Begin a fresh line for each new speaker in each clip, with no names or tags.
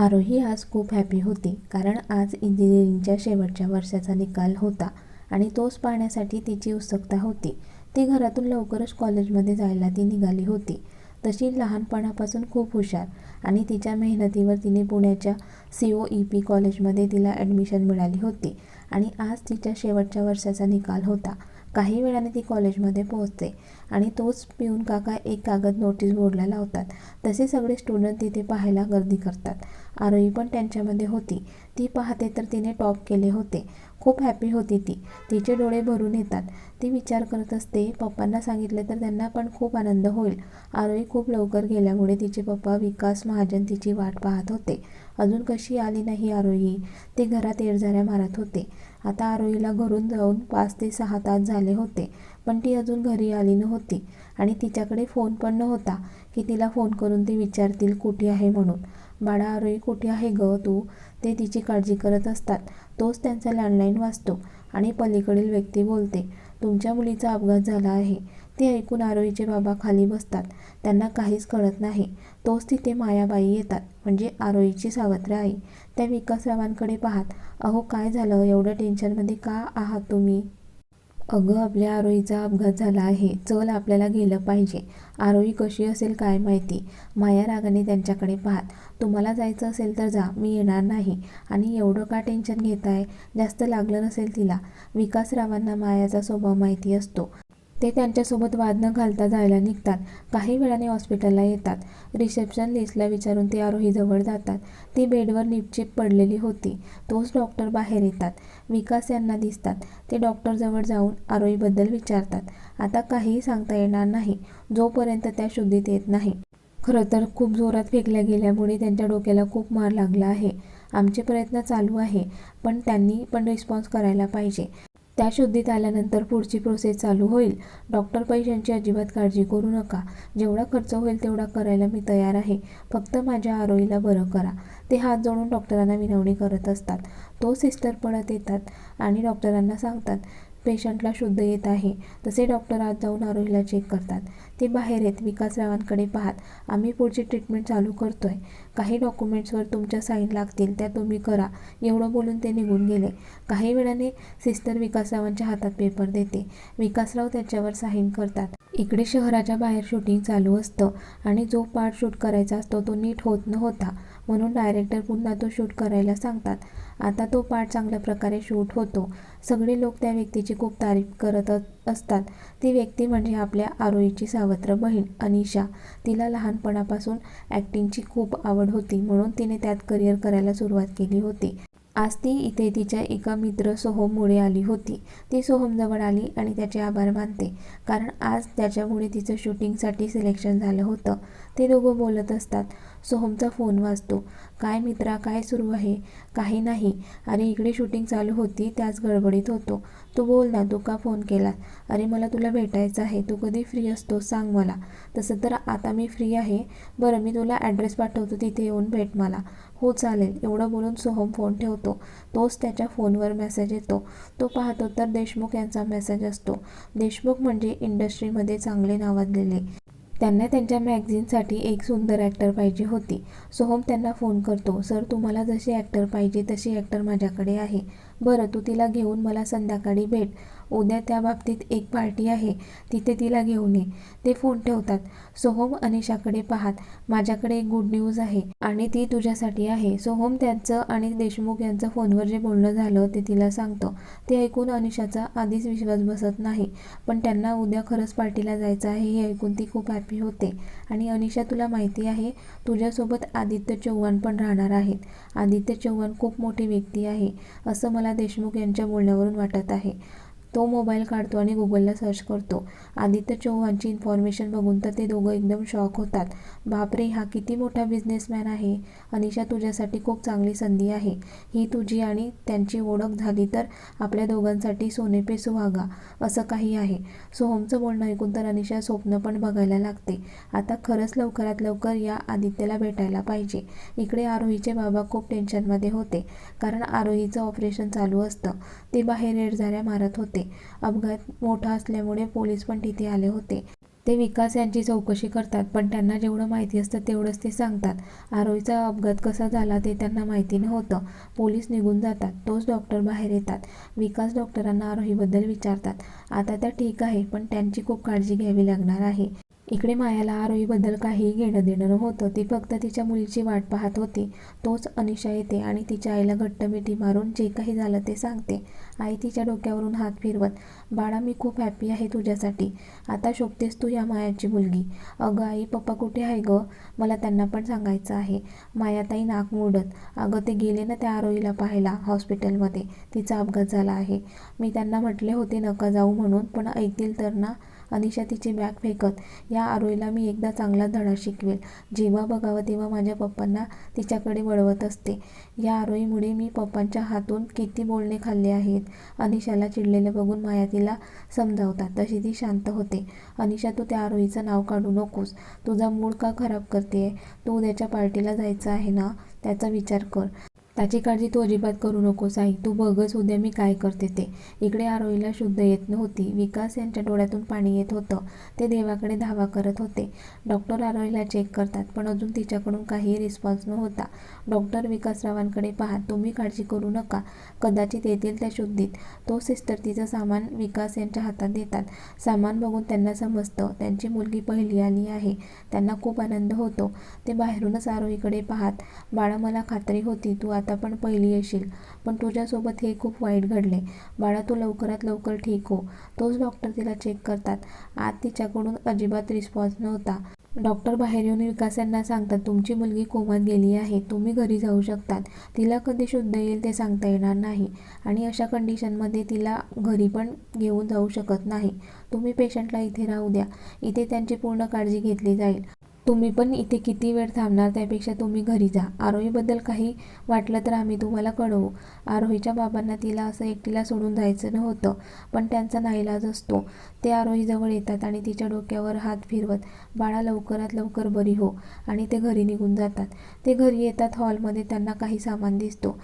आरोही आज खूप हॅपी होती कारण आज इंजिनिअरिंगच्या शेवटच्या वर्षाचा निकाल होता आणि तोच पाहण्यासाठी तिची उत्सुकता होती. ती घरातून लवकरच कॉलेजमध्ये जायला ती निघाली होती. तशी लहानपणापासून खूप हुशार आणि तिच्या मेहनतीवर तिने पुण्याच्या सी ओ ई पी कॉलेजमध्ये तिला ॲडमिशन मिळाली होती आणि आज तिच्या शेवटच्या वर्षाचा निकाल होता. काही वेळाने ती कॉलेजमध्ये पोहोचते आणि तोच पिऊन काका एक कागद नोटीस बोर्डला लावतात. तसे सगळे स्टुडंट तिथे पाहायला गर्दी करतात. आरोही पण त्यांच्यामध्ये होती. ती पाहते तर तिने टॉप केले होते. खूप हॅपी होती ती. तिचे डोळे भरून येतात. ती विचार करत असते पप्पांना सांगितले तर त्यांना पण खूप आनंद होईल. आरोही खूप लवकर गेल्यामुळे तिचे पप्पा विकास महाजन तिची वाट पाहत होते. अजून कशी आली नाही आरोही? ते घरात येरझाऱ्या मारत होते. आता आरोहीला घरून जाऊन पाच ते सहा तास झाले होते पण ती अजून घरी आली नव्हती आणि तिच्याकडे फोन पण नव्हता की तिला फोन करून ते विचारतील कुठे आहे म्हणून. बाळा आरोही कुठे आहे ग तू? ते तिची काळजी करत असतात. तोच त्यांचा लँडलाईन वाचतो आणि पलीकडील व्यक्ती बोलते तुमच्या मुलीचा अपघात झाला आहे. ते ऐकून आरोहीचे बाबा खाली बसतात. त्यांना काहीच कळत नाही. तोच तिथे मायाबाई येतात म्हणजे आरोहीची सावत्र आई. त्या विकासरावांकडे पाहत अहो काय झालं? एवढं टेन्शनमध्ये का आहात तुम्ही? अगं आपल्या आरोहीचा अपघात झाला आहे. चल आपल्याला गेलं पाहिजे. आरोही कशी असेल काय माहिती? माया रागाने त्यांच्याकडे पाहत तुम्हाला जायचं असेल तर जा मी येणार नाही. आणि एवढं का टेन्शन घेताय? जास्त लागलं नसेल तिला. विकासरावांना मायाचा स्वभाव माहिती असतो. ते त्यांच्यासोबत वाद न घालता जायला निघतात. काही वेळाने हॉस्पिटलला येतात. रिसेप्शन लिस्टला विचारून ते आरोहीजवळ जातात. ती बेडवर निपचिप पडलेली होती. तोच डॉक्टर बाहेर येतात. विकास यांना दिसतात. ते डॉक्टरजवळ जाऊन आरोहीबद्दल विचारतात. आता काहीही सांगता येणार नाही. जोपर्यंत त्या शुद्धीत येत नाही. खरं तर खूप जोरात फेकल्या गेल्यामुळे त्यांच्या डोक्याला खूप मार लागला आहे. आमचे प्रयत्न चालू आहे पण त्यांनी पण रिस्पॉन्स करायला पाहिजे. त्या शुद्धीत आल्यानंतर पुढची प्रोसेस चालू होईल. डॉक्टर पैशांची अजिबात काळजी करू नका. जेवढा खर्च होईल तेवढा करायला मी तयार आहे. फक्त माझ्या आरोईला बरं करा. ते हात जोडून डॉक्टरांना विनवणी करत असतात. तो सिस्टर पळत येतात आणि डॉक्टरांना सांगतात पेशंटला शुद्ध येत आहे. तसे डॉक्टर आज जाऊन आरोहीला चेक करतात. ते बाहेर येत विकासरावांकडे पाहत आम्ही पुढची ट्रीटमेंट चालू करतोय. काही डॉक्युमेंट्सवर तुमच्या साईन लागतील त्या तुम्ही करा. एवढं बोलून ते निघून गेले. काही वेळाने सिस्टर विकासरावांच्या हातात पेपर देते. विकासराव त्याच्यावर साईन करतात. इकडे शहराच्या बाहेर शूटिंग चालू असतं आणि जो पार्ट शूट करायचा असतो तो नीट होत नव्हता. म्हणून डायरेक्टर पुन्हा तो शूट करायला सांगतात. आता तो पाठ चांगल्या प्रकारे शूट होतो. सगळे लोक त्या व्यक्तीची खूप तारीफ करत असतात. ती व्यक्ती म्हणजे आपल्या आरोहीची सावत्र बहीण अनिशा. तिला लहानपणापासून ॲक्टिंगची खूप आवड होती म्हणून तिने त्यात करिअर करायला सुरुवात केली होती. आज ती इथे तिच्या एका मित्र सोहममुळे आली होती. ती सोहमजवळ आली आणि त्याचे आभार मानते कारण आज त्याच्यामुळे तिचं शूटिंगसाठी सिलेक्शन झालं होतं. ते दोघं बोलत असतात सोहमचा फोन वाजतो. काय मित्रा काय सुरू आहे? काही नाही. अरे इकडे शूटिंग चालू होती त्याच गडबडीत होतो. तू बोल ना तू का फोन केला अरे मला तुला भेटायचं आहे. तू कधी फ्री असतो सांग मला. तसं तर आता मी फ्री आहे. बरं मी तुला ॲड्रेस पाठवतो तिथे येऊन भेट मला. हो चालेल. एवढं बोलून सोहम फोन ठेवतो. तोच त्याच्या फोनवर मेसेज येतो. तो पाहतो तर देशमुख यांचा मेसेज असतो. देशमुख म्हणजे इंडस्ट्रीमध्ये चांगले नावाजलेले त्यांना त्यांच्या मॅगझिनसाठी एक सुंदर ॲक्टर पाहिजे होती. सोहम त्यांना फोन करतो सर तुम्हाला जशी ॲक्टर पाहिजे तशी ॲक्टर माझ्याकडे आहे. बरं तू तिला घेऊन मला संध्याकाळी भेट. उद्या त्या बाबतीत एक पार्टी आहे तिथे तिला घेऊन ये. ते फोन ठेवतात. सोहम अनिशाकडे पाहात माझ्याकडे एक गुड न्यूज आहे आणि ती तुझ्यासाठी आहे. सोहम त्यांचं आणि देशमुख यांचं फोनवर जे बोलणं झालं ते तिला सांगतो. ते ऐकून अनिशाचा आधीच विश्वास बसत नाही. पण त्यांना उद्या खरंच पार्टीला जायचं आहे हे ऐकून ती खूप हॅपी होते. आणि अनिशा तुला माहिती आहे तुझ्यासोबत आदित्य चव्हाण पण राहणार आहेत. आदित्य चव्हाण खूप मोठी व्यक्ती आहे असं मला देशमुख यांच्या बोलण्यावरून वाटत आहे. तो मोबाईल काढतो आणि गुगलला सर्च करतो. आदित्य चौहानची इन्फॉर्मेशन बघून तर ते दोघं एकदम शॉक होतात. बापरे हा किती मोठा बिझनेसमॅन आहे. अनिशा तुझ्यासाठी खूप चांगली संधी आहे. ही तुझी आणि त्यांची ओळख झाली तर आपल्या दोघांसाठी सोनेपे सुहागा असं काही आहे. सोहमचं बोलणं ऐकून तर अनिशा स्वप्न पण बघायला लागते. आता खरंच लवकरात लवकर या आदित्यला भेटायला पाहिजे. इकडे आरोहीचे बाबा खूप टेन्शनमध्ये होते. कारण आरोहीचं ऑपरेशन चालू असतं. ते बाहेर रेडझाऱ्या मारत होते. अपघात मोठा असल्यामुळे पोलीस पण तिथे आले होते. ते विकास यांची चौकशी करतात पण त्यांना जेवढं माहिती असतं तेवढंच ते सांगतात. आरोहीचा अपघात कसा झाला ते त्यांना माहिती नव्हतं. पोलीस निघून जातात तोच डॉक्टर बाहेर येतात. विकास डॉक्टरांना आरोहीबद्दल विचारतात. आता त्या ठीक आहे पण त्यांची खूप काळजी घ्यावी लागणार आहे. इकडे मायाला आरोहीबद्दल काहीही घेणं देणं नव्हतं. ती फक्त तिच्या मुलीची वाट पाहत होती. तोच अनिशा येते आणि तिच्या आईला घट्ट मिठी मारून जे काही झालं ते सांगते. आई तिच्या डोक्यावरून हात फिरवत बाळा मी खूप हॅपी आहे तुझ्यासाठी. आता शोभतेस तू या मायाची मुलगी. अगं आई पप्पा कुठे आहे गं? मला त्यांना पण सांगायचं आहे. मायाताई नाक मोडत अगं ते गेले ना त्या आरोहीला पाहायला हॉस्पिटलमध्ये. तिचा अपघात झाला आहे. मी त्यांना म्हटले होते नका जाऊ म्हणून पण ऐकतील तर ना अनिशा तिची बॅग फेकत या आरोहीला मी एकदा चांगला धडा शिकवेल. जेव्हा बघावं तेव्हा माझ्या पप्पांना तिच्याकडे वळवत असते. या आरोहीमुळे मी पप्पांच्या हातून किती बोलणे खाल्ले आहेत. अनिशाला चिडलेलं बघून माया तिला समजावतात. तशी ती शांत होते. अनिशा तू त्या आरोहीचं नाव काढू नकोस. तुझा मूड का खराब करते तू उद्याच्या पार्टीला जायचं आहे ना? त्याचा विचार कर. त्याची काळजी तू अजिबात करू नकोस आई. तू बघच उद्या मी काय करते ते. इकडे आरोहीला शुद्ध येत नव्हती. विकास यांच्या डोळ्यातून पाणी येत होतं. ते देवाकडे धावा करत होते. डॉक्टर आरोहीला चेक करतात पण अजून तिच्याकडून काही रिस्पॉन्स नव्हता. डॉक्टर विकासरावांकडे पाहत तुम्ही काळजी करू नका. कदाचित येतील त्या शुद्धीत. तो सिस्टर तिचं सामान विकास यांच्या हातात देतात. सामान बघून त्यांना समजतं त्यांची मुलगी पहिली आली आहे. त्यांना खूप आनंद होतो. ते बाहेरूनच आरोहीकडे पाहत बाळा मला खात्री होती. तू आता पण पहिली येशील. पण तुझ्यासोबत हे खूप वाईट घडले. बाळा तू लवकरात लवकर ठीक हो. तोच डॉक्टर तिला चेक करतात. आत तिच्याकडून अजिबात रिस्पॉन्स नव्हता. डॉक्टर बाहेर येऊन विकास यांना सांगतात तुमची मुलगी कोमात गेली आहे. तुम्ही घरी जाऊ शकतात. तिला कधी शुद्ध येईल ते सांगता येणार नाही. आणि अशा कंडिशनमध्ये तिला घरी पण घेऊन जाऊ शकत नाही. तुम्ही पेशंटला इथे राहू द्या. इथे त्यांची पूर्ण काळजी घेतली जाईल. तुम्ही पण इथे किती वेळ थांबणार त्यापेक्षा तुम्ही घरी जा. आरोहीबद्दल काही वाटलं तर आम्ही तुम्हाला कळवू. आरोहीच्या बाबांना तिला असं एकटीला सोडून जायचं नव्हतं पण त्यांचा नाईलाज असतो. ते आरोहीजवळ येतात आणि तिच्या डोक्यावर हात फिरवत बाळा लवकरात लवकर बरी हो आणि ते घरी निघून जातात. ते घरी येतात हॉलमध्ये त्यांना काही सामान दिसतो.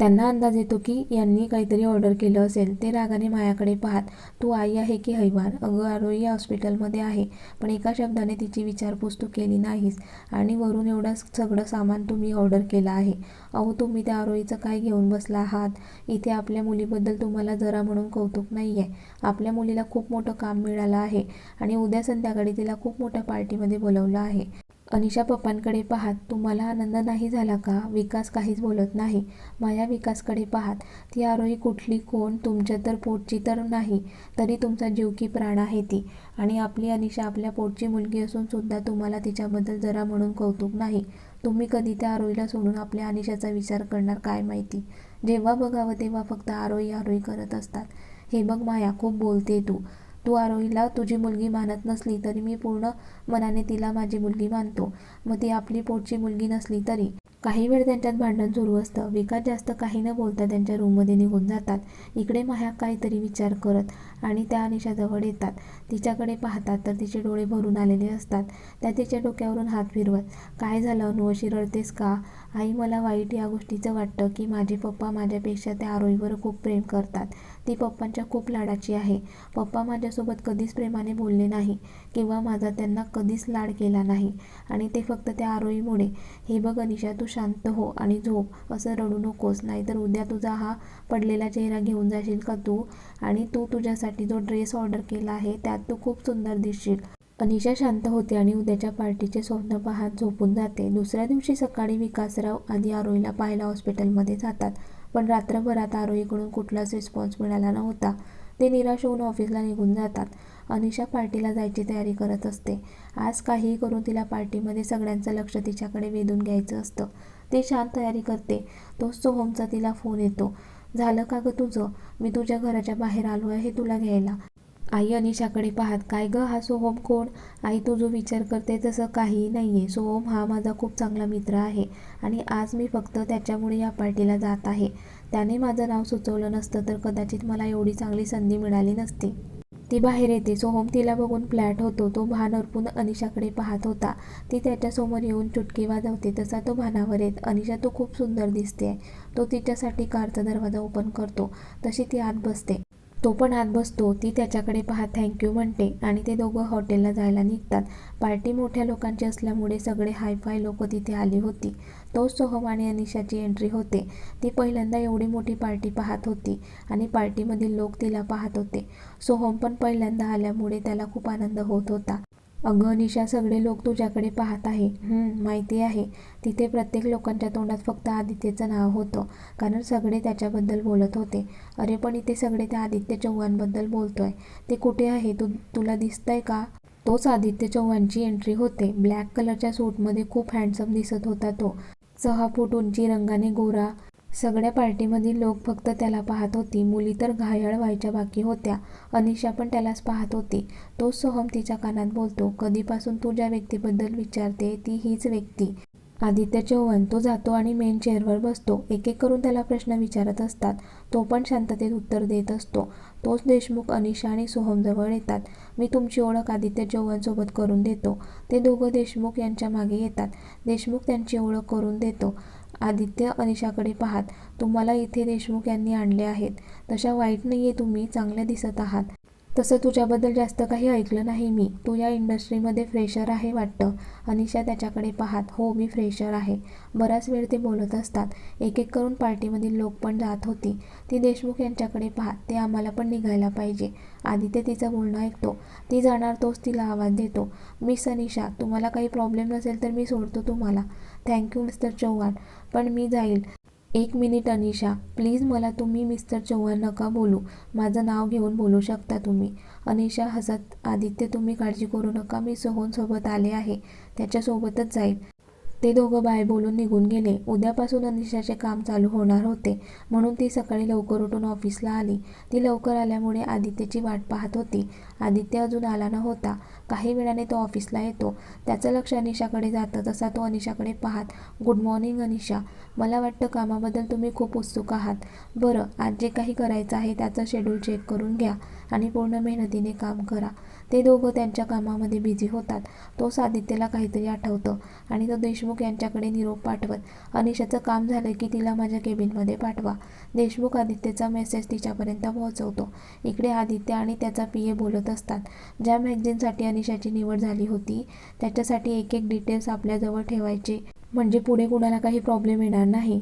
त्यांना अंदाज येतो की यांनी काहीतरी ऑर्डर केलं असेल. ते रागाने मायाकडे पाहत तू आई आहे की हैवान अगं आरोही हॉस्पिटलमध्ये आहे पण एका शब्दाने तिची विचारपूस तू केली नाहीस आणि वरून एवढं सगळं सामान तुम्ही ऑर्डर केलं आहे. अहो तुम्ही त्या आरोहीचं काय घेऊन बसला आहात? इथे आपल्या मुलीबद्दल तुम्हाला जरा म्हणून कौतुक नाही आहे आपल्या मुलीला खूप मोठं काम मिळालं आहे आणि उद्या संध्याकाळी तिला खूप मोठ्या पार्टीमध्ये बोलवलं आहे. अनिशा पप्पांकडे पाहात तुम्हाला आनंद नाही झाला का? विकास काहीच बोलत नाही. माया विकासकडे पाहात ती आरोही कुठली कोण? तुमच्या तर पोटची तर नाही तरी तुमचा जीव की प्राण आहे ती. आणि आपली अनिशा आपल्या पोटची मुलगी असून सुद्धा तुम्हाला तिच्याबद्दल जरा म्हणून कौतुक नाही. तुम्ही कधी त्या आरोहीला सोडून आपल्या अनिशाचा विचार करणार काय माहिती? जेव्हा बघावं तेव्हा फक्त आरोही आरोही करत असतात. हे बघ माया खूप बोलते तू. तू आरोहीला तुझी मुलगी मानत नसली तरी मी पूर्ण मनाने तिला माझी मुलगी मानतो. मग ती आपली पोटची मुलगी नसली तरी. काही वेळ त्यांच्यात भांडण सुरू असतं. विकास जास्त काही न बोलता त्यांच्या रूममध्ये निघून जातात. इकडे माह्या काहीतरी विचार करत आणि त्या अनिशाजवळ येतात. तिच्याकडे पाहतात तर तिचे डोळे भरून आलेले असतात. त्या तिच्या डोक्यावरून हात फिरवत काय झालं? अनु अशी रडतेस का? आई मला वाईट या गोष्टीचं वाटतं की माझे पप्पा माझ्यापेक्षा त्या आरोहीवर खूप प्रेम करतात. ती पप्पांच्या खूप लाडाची आहे. पप्पा माझ्यासोबत कधीच प्रेमाने बोलले नाही किंवा माझा त्यांना कधीच लाड केला नाही. आणि ते फक्त त्या आरोहीमुळे हे बघ अनिशा तू शांत हो आणि झोप असं रडू नकोस नाहीतर उद्या तुझा हा पडलेला चेहरा घेऊन जाशील का तू? आणि तू तुझ्यासाठी जो ड्रेस ऑर्डर केला आहे त्यात तू खूप सुंदर दिसशील. अनिशा शांत होते आणि उद्याच्या पार्टीचे स्वप्न पाहत झोपून जाते. दुसऱ्या दिवशी सकाळी विकासराव आधी आरोहीला पाहायला हॉस्पिटलमध्ये जातात. पण रात्रभरात आरोहीकडून कुठलाच रिस्पॉन्स मिळाला नव्हता. ते निराश होऊन ऑफिसला निघून जातात. अनिशा पार्टीला जायची तयारी करत असते. आज काहीही करून तिला पार्टीमध्ये सगळ्यांचं लक्ष तिच्याकडे वेधून घ्यायचं असतं. ती छान तयारी करते. तोच सोहमचा तिला फोन येतो. झालं का गं तुझं? मी तुझ्या घराच्या बाहेर आलो आहे तुला घ्यायला. आई अनिशाकडे पाहत काय गं हा सोहम कोण? आई तू जो विचार करते तसं काहीही नाही आहे सोहम हा माझा खूप चांगला मित्र आहे आणि आज मी फक्त त्याच्यामुळे या पार्टीला जात आहे. त्याने माझं नाव सुचवलं नसतं तर कदाचित मला एवढी चांगली संधी मिळाली नसती. ती बाहेर येते. सोहम तिला बघून फ्लॅट होतो. तो भान अर्पून अनिशाकडे पाहत होता. ती त्याच्यासमोर येऊन चुटकी वाजवते. तसा तो भानावर येत. अनिशा तू खूप सुंदर दिसते तो तिच्यासाठी कारचा दरवाजा ओपन करतो. तशी ती आत बसते. तो पण आत बसतो. ती त्याच्याकडे पाहत थँक्यू म्हणते आणि ते दोघं हॉटेलला जायला निघतात. पार्टी मोठ्या लोकांची असल्यामुळे सगळे हायफाय लोक तिथे आली होती. तोच सोहम आणि अनिशाची एंट्री होते. ती पहिल्यांदा एवढी मोठी पार्टी पाहत होती आणि पार्टीमधील लोक तिला पाहत होते. सोहम पण पहिल्यांदा आल्यामुळे त्याला खूप आनंद होत होता. अगं अनिशा सगळे लोक तुझ्याकडे पाहत आहे. "हं, माहिती आहे. तिथे प्रत्येक लोकांच्या तोंडात फक्त आदित्यचं नाव होतं. कारण सगळे त्याच्याबद्दल बोलत होते. अरे पण इथे सगळे त्या आदित्य चव्हाणबद्दल बोलतोय. ते कुठे आहे? तू तुला दिसतंय का? तोच आदित्य चव्हाणची एंट्री होते. ब्लॅक कलरच्या सूटमध्ये खूप हँडसम दिसत होता तो. सहा फूट उंची रंगाने गोरा सगळ्या पार्टीमधील लोक फक्त त्याला पाहत होती. मुली तर घायाळ व्हायच्या बाकी होत्या. अनिशा पण त्यालाच पाहत होती. तोच सोहम तिच्या कानात बोलतो कधीपासून तू ज्या व्यक्तीबद्दल विचारते ती हीच व्यक्ती. आदित्य चौहान तो जातो आणि मेन चेअरवर बसतो. एक एक करून त्याला प्रश्न विचारत असतात. तो पण शांततेत उत्तर देत असतो. तोच देशमुख अनिशा आणि सोहमजवळ येतात. मी तुमची ओळख आदित्य चव्हाणसोबत करून देतो. ते दोघं देशमुख यांच्या मागे येतात. देशमुख त्यांची ओळख करून देतो. आदित्य अनिशाकडे पाहात तुम्हाला इथे देशमुख यांनी आणले आहेत. तशा वाईट नाही आहे तुम्ही चांगल्या दिसत आहात. तसं तुझ्याबद्दल जास्त काही ऐकलं नाही मी. तू या इंडस्ट्रीमध्ये फ्रेशर आहे वाटतं. अनिशा त्याच्याकडे पाहात हो मी फ्रेशर आहे. बराच वेळ ते बोलत असतात. एक एक करून पार्टीमधील लोक पण जात होती. ती देशमुख यांच्याकडे पाहात ते आम्हाला पण निघायला पाहिजे. आदित्य तिचं बोलणं ऐकतो. ती जाणार तोच तिला आवाज देतो. मिस अनिशा तुम्हाला काही प्रॉब्लेम नसेल तर मी सोडतो तुम्हाला. Thank you mister Chavan. पण मी जाईल. एक मिनिट अनिशा. प्लीज मला तुम्ही मिस्टर चव्हाण नका बोलू. माझं नाव घेऊन बोलू शकता तुम्ही. अनिशा हसत आदित्य तुम्ही काळजी करू नका. मी सोहनसोबत आले आहे. त्याच्यासोबतच जाईल. ते दोघं बाय बोलून निघून गेले. उद्यापासून अनिशाचे काम चालू होणार होते म्हणून ती सकाळी लवकर उठून ऑफिसला आली. ती लवकर आल्यामुळे आदित्यची वाट पाहत होती. आदित्य अजून आला नव्हता. काही वेळाने तो ऑफिसला येतो. त्याचं लक्ष अनिशाकडे जातं तसा तो अनिशाकडे पाहत गुड मॉर्निंग अनिशा. मला वाटतं कामाबद्दल तुम्ही खूप उत्सुक आहात. बरं आज जे काही करायचं आहे त्याचं शेड्यूल चेक करून घ्या आणि पूर्ण मेहनतीने काम करा. ते दोघं त्यांच्या कामामध्ये बिझी होतात. तोच आदित्यला काहीतरी आठवतं आणि तो देशमुख यांच्याकडे निरोप पाठवत अनिशाचं काम झालं की तिला माझ्या केबिनमध्ये पाठवा. देशमुख आदित्यचा मेसेज तिच्यापर्यंत पोहोचवतो. इकडे आदित्य आणि त्याचा पी ए बोलत असतात. ज्या मॅगझिनसाठी अनिशाची निवड झाली होती त्याच्यासाठी एक एक डिटेल्स आपल्याजवळ ठेवायचे म्हणजे पुढे कुणाला काही प्रॉब्लेम येणार नाही.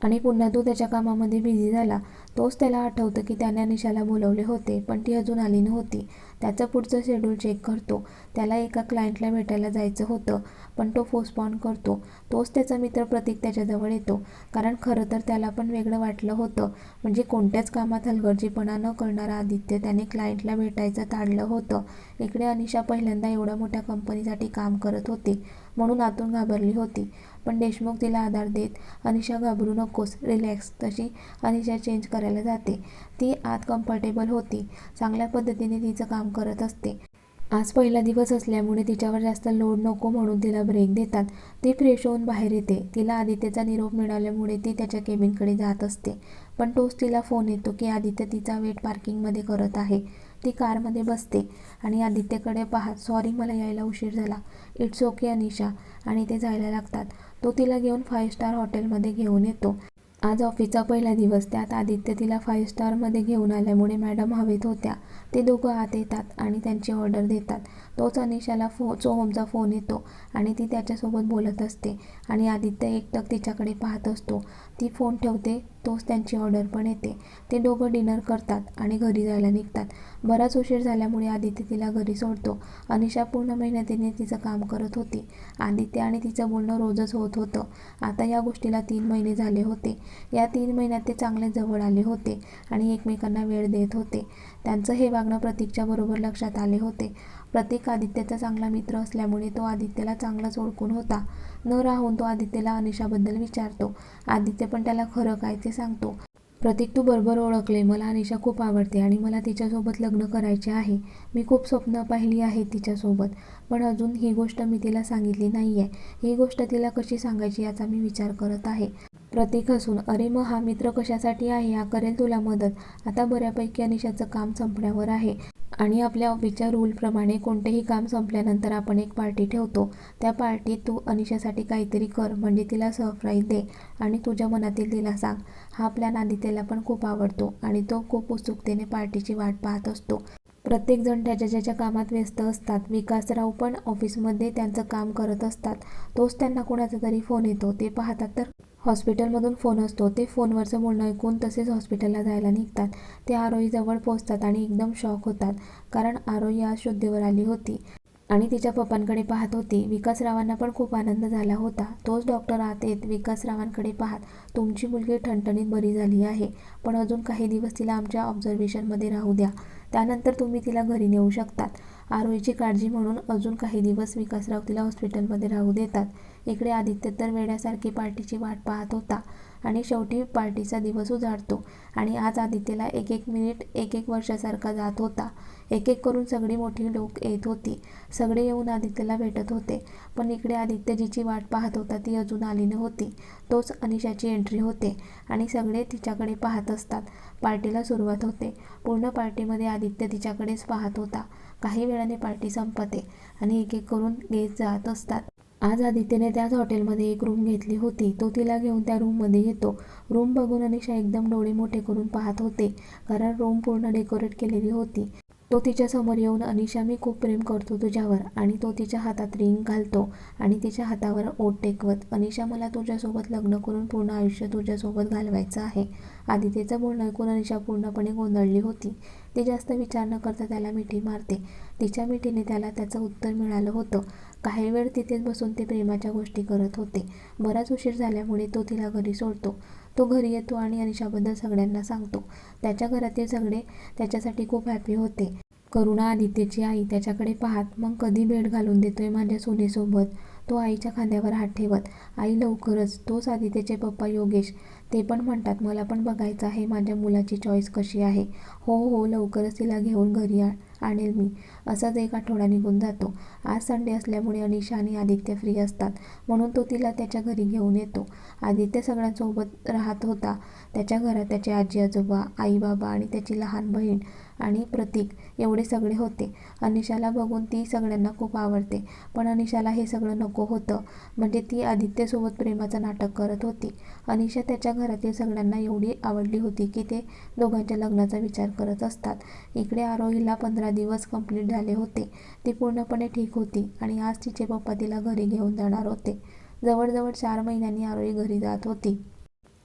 आणि पुन्हा तो त्याच्या कामामध्ये बिझी झाला. तोच त्याला आठवतं की त्याने अनिशाला बोलवले होते पण ती अजून आली नव्हती. त्याचं पुढचं शेड्यूल चेक करतो. त्याला एका क्लायंटला भेटायला जायचं होतं पण तो पोस्टपॉन करतो. तोच त्याचा मित्र प्रतीक त्याच्याजवळ येतो. कारण खरं तर त्याला पण वेगळं वाटलं होतं. म्हणजे कोणत्याच कामात हलगर्जीपणा न करणारा आदित्य त्याने क्लायंटला भेटायचं टाळलं होतं. इकडे अनिशा पहिल्यांदा एवढ्या मोठ्या कंपनीसाठी काम करत होती. म्हणून आतून घाबरली होती. पण देशमुख तिला आधार देत अनिशा घाबरू नकोस. रिलॅक्स तशी अनिशा चेंज करायला जाते. ती आत कम्फर्टेबल होती. चांगल्या पद्धतीने तिचं काम करत असते. आज पहिला दिवस असल्यामुळे तिच्यावर जास्त लोड नको म्हणून तिला ब्रेक देतात. ती फ्रेश होऊन बाहेर येते. तिला आदित्यचा निरोप मिळाल्यामुळे ती त्याच्या केबिनकडे जात असते. पण तोच तिला फोन येतो की आदित्य तिचा वेट पार्किंगमध्ये करत आहे. ती कारमध्ये बसते. आणि आदित्यकडे पाहत सॉरी मला यायला उशीर झाला. It's okay Anisha. आणि ते जायला लागतात. तो तिला घेऊन फाईव्ह स्टार हॉटेलमध्ये घेऊन येतो. आज ऑफिसचा पहिला दिवस. त्यात आदित्य तिला फाईव्ह स्टारमध्ये घेऊन आल्यामुळे मॅडम हवेत होत्या. ते दोघं आत येतात आणि त्यांची ऑर्डर देतात. तोच अनिशाला फो सोहमचा फोन येतो आणि ती त्याच्यासोबत बोलत असते. आणि आदित्य एकटक तिच्याकडे पाहत असतो. ती फोन ठेवते तोच त्यांची ऑर्डर पण येते. ते दोघं डिनर करतात आणि घरी जायला निघतात. बराच उशीर झाल्यामुळे आदित्य तिला घरी सोडतो. अनिशा पूर्ण मेहनतीने तिचं काम करत होती. आदित्य आणि तिचं बोलणं रोजच होत होतं. आता या गोष्टीला तीन महिने झाले होते. या तीन महिन्यात ते चांगले जवळ आले होते आणि एकमेकांना वेळ देत होते. त्यांचं हे वागणं प्रतीकच्या बरोबर लक्षात आले होते. प्रतीक आदित्यचा चांगला मित्र असल्यामुळे तो आदित्यला चांगलाच ओळखून होता. न राहून तो आदित्यला अनिशाबद्दल विचारतो. आदित्य पण त्याला खरं काय ते सांगतो. प्रतीक तू बरोबर ओळखले. मला अनिशा खूप आवडते आणि मला तिच्यासोबत लग्न करायचे आहे. मी खूप स्वप्न पाहिली आहे तिच्यासोबत. पण अजून ही गोष्ट मी तिला सांगितली नाही आहे ही गोष्ट तिला कशी सांगायची याचा मी विचार करत आहे. प्रतीक हसून अरे मग हा मित्र कशासाठी आहे? हा करेल तुला मदत. आता बऱ्यापैकी अनिशाचं काम संपण्यावर आहे. आणि आपल्या ऑफिसच्या रूलप्रमाणे कोणतेही काम संपल्यानंतर आपण एक पार्टी ठेवतो. त्या पार्टीत तू अनिशासाठी काहीतरी कर म्हणजे तिला सरप्राईज दे आणि तुझ्या मनातील तिला सांग. हा प्लॅन आदित्यला पण खूप आवडतो आणि तो खूप उत्सुकतेने पार्टीची वाट पाहत असतो. प्रत्येकजण त्याच्या ज्याच्या कामात व्यस्त असतात. विकासराव पण ऑफिसमध्ये त्यांचं काम करत असतात. तोच त्यांना कोणाचा तरी फोन येतो. ते पाहतात तर हॉस्पिटलमधून फोन असतो. ते फोनवरचं बोलणं ऐकून तसेच हॉस्पिटलला जायला निघतात. ते आरोईजवळ पोहोचतात आणि एकदम शॉक होतात. कारण आरोई आज शुद्धीवर आली होती आणि तिच्या पप्पांकडे पाहत होती. विकासरावांना पण खूप आनंद झाला होता. तोच डॉक्टर आत येत विकासरावांकडे पाहत तुमची मुलगी ठणठणीत बरी झाली आहे. पण अजून काही दिवस तिला आमच्या ऑब्झर्वेशनमध्ये राहू द्या. त्यानंतर तुम्ही तिला घरी नेऊ शकतात. आरोहीची काळजी म्हणून अजून काही दिवस विकासराव तिला हॉस्पिटलमध्ये राहू देतात. इकडे आदित्य तर वेड्यासारखी पार्टीची वाट पाहत होता आणि शेवटी पार्टीचा दिवस उजाडतो आणि आज आदित्यला एक एक मिनिट एक एक वर्षासारखा जात होता. एक एक करून सगळी मोठी लोक येत होती. सगळे येऊन आदित्यला भेटत होते. पण इकडे आदित्य जिची वाट पाहत होता ती अजून आली नव्हती. तोच अनिशाची एंट्री होते आणि सगळे तिच्याकडे पाहत असतात. पार्टीला सुरुवात होते. पूर्ण पार्टीमध्ये आदित्य तिच्याकडेच पाहत होता. काही वेळाने पार्टी संपते आणि एक एक करून गेस्ट जात असतात. आज आदित्यने त्याच हॉटेलमध्ये एक रूम घेतली होती. तो तिला घेऊन त्या रूममध्ये येतो. रूम बघून अनिशा एकदम डोळे मोठे करून पाहत होते. कारण रूम पूर्ण डेकोरेट केलेली होती. तो तिच्या समोर येऊन अनिशा मी खूप प्रेम करतो तुझ्यावर आणि तो तिच्या हातात रिंग घालतो आणि तिच्या हातावर ओट टेकवत. अनिशा मला तुझ्यासोबत लग्न करून पूर्ण आयुष्य तुझ्यासोबत घालवायचं आहे. आदित्यचं बोलणं ऐकून अनिशा पूर्णपणे गोंधळली होती. ती जास्त विचार न करता त्याला मिठी मारते. तिच्या मिठीने त्याला त्याचं उत्तर मिळालं होतं. काही वेळ तिथेच बसून ते प्रेमाच्या गोष्टी करत होते. बराच उशीर झाल्यामुळे तो तिला घरी सोडतो. तो घरी येतो आणि अनिशाबद्दल सगळ्यांना सांगतो. त्याच्या घरातील सगळे त्याच्यासाठी खूप हॅपी होते. करुणा आदित्यची आई त्याच्याकडे पाहत मग कधी भेट घालून देतोय माझ्या सुनेसोबत? तो आईच्या खांद्यावर हात ठेवत आई लवकरच तोच आदित्यचे पप्पा योगेश. ते पण म्हणतात मला पण बघायचं आहे माझ्या मुलाची चॉईस कशी आहे. हो हो लवकरच तिला घेऊन घरी आ आणेल मी. असाच एक आठवडा निघून जातो. आज संडे असल्यामुळे अनिशा आणि आदित्य फ्री असतात. म्हणून तो तिला त्याच्या घरी घेऊन येतो. आदित्य सगळ्यांसोबत राहत होता. त्याच्या घरात त्याचे आजी आजोबा आई बाबा आणि त्याची लहान बहीण आणि प्रतीक एवढे सगळे होते. अनिशाला बघून ती सगळ्यांना खूप आवडते. पण अनिशाला हे सगळं नको होतं. म्हणजे ती आदित्यसोबत प्रेमाचं नाटक करत होती. अनिशा त्याच्या घरातील सगळ्यांना एवढी आवडली होती की ते दोघांच्या लग्नाचा विचार करत असतात. इकडे आरोहीला पंधरा दिवस कंप्लीट झाले होते. ती पूर्णपणे ठीक होती आणि आज तिचे पप्पा तिला घरी घेऊन जाणार होते. जवळजवळ चार महिन्यांनी आरोही घरी जात होती.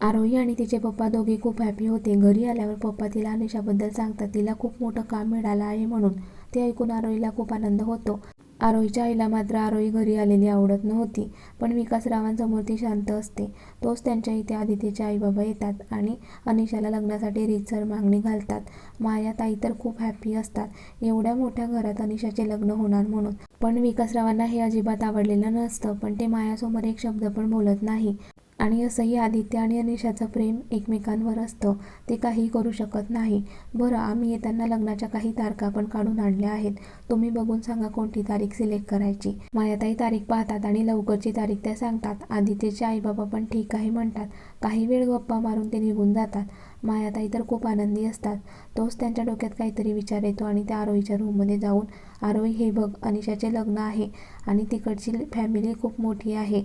आरोही आणि तिचे पप्पा दोघे खूप हॅपी होते. घरी आल्यावर पप्पा तिला अनिशाबद्दल सांगतात तिला खूप मोठं काम मिळालं आहे म्हणून. ते ऐकून आरोहीला खूप आनंद होतो. आरोहीच्या आईला मात्र आरोही घरी आलेली आवडत नव्हती पण विकासरावांसमोर ती शांत असते. तोच त्यांच्या इथे आदितीचे आईबाबा येतात आणि अनिशाला लग्नासाठी रीतसर मागणी घालतात. माया ताई तर खूप हॅपी असतात. एवढ्या मोठ्या घरात अनिशाचे लग्न होणार म्हणून. पण विकासरावांना हे अजिबात आवडलेलं नसतं पण ते मायासमोर एक शब्द पण बोलत नाही. आणि असंही आदित्य आणि अनिशाचं प्रेम एकमेकांवर असतं. ते काही करू शकत नाही. बरं आम्ही येताना लग्नाच्या काही तारखा पण काढून आणल्या आहेत. तुम्ही बघून सांगा कोणती तारीख सिलेक्ट करायची. मायाताई तारीख पाहतात आणि लवकरची तारीख त्या सांगतात. आदित्यचे आईबाबा पण ठीक आहे म्हणतात. काही वेळ गप्पा मारून ते निघून जातात. मायाताई तर खूप आनंदी असतात. तोच त्यांच्या डोक्यात काहीतरी विचार येतो आणि त्या आरोहीच्या रूममध्ये जाऊन आरोही हे बघ अनिशाचे लग्न आहे आणि तिकडची फॅमिली खूप मोठी आहे.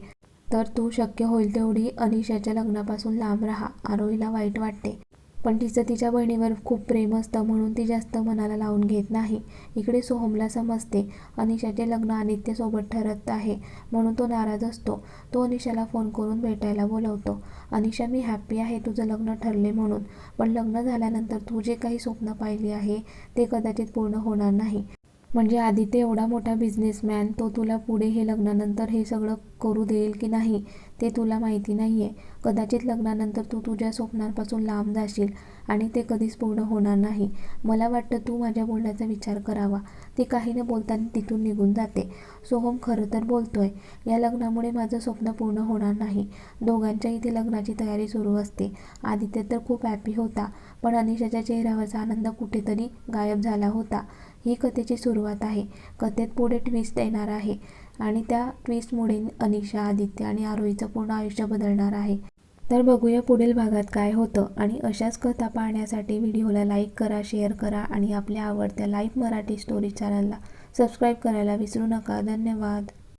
तर तू शक्य होईल तेवढी अनिशाच्या लग्नापासून लांब राहा आरोहीला वाईट वाटते. पण तिचं तिच्या बहिणीवर खूप प्रेम असतं म्हणून ती जास्त मनाला लावून घेत नाही. इकडे सोहमला समजते अनिशाचे लग्न आदित्यसोबत ठरत आहे म्हणून तो नाराज असतो. तो अनिशाला फोन करून भेटायला बोलवतो. अनिशा मी हॅप्पी आहे तुझं लग्न ठरले म्हणून. पण लग्न झाल्यानंतर तू जे काही स्वप्न पाहिली आहे ते कदाचित पूर्ण होणार नाही. म्हणजे आदित्य एवढा मोठा बिझनेसमॅन तो तुला पुढे हे लग्नानंतर हे सगळं करू देईल की नाही ते तुला माहिती नाही आहे कदाचित लग्नानंतर तू तुझ्या स्वप्नांपासून लांब जाशील आणि ते कधीच पूर्ण होणार नाही. मला वाटतं तू माझ्या बोलण्याचा विचार करावा. ती काही न बोलताना तिथून निघून जाते. सोहम खरं तर बोलतोय या लग्नामुळे माझं स्वप्न पूर्ण होणार नाही. दोघांच्या इथे लग्नाची तयारी सुरू असते. आदित्य तर खूप हॅपी होता पण अनिशाच्या चेहऱ्यावरचा आनंद कुठेतरी गायब झाला होता. ही कथेची सुरुवात आहे. कथेत पुढे ट्विस्ट येणार आहे आणि त्या ट्विस्टमुळे अनिशा आदित्य आणि आरोहीचं पूर्ण आयुष्य बदलणार आहे. तर बघूया पुढील भागात काय होतं आणि अशाच कथा पाहण्यासाठी व्हिडिओला लाईक करा शेअर करा आणि आपल्या आवडत्या लाईव्ह मराठी स्टोरी चॅनलला सबस्क्राईब करायला विसरू नका. धन्यवाद.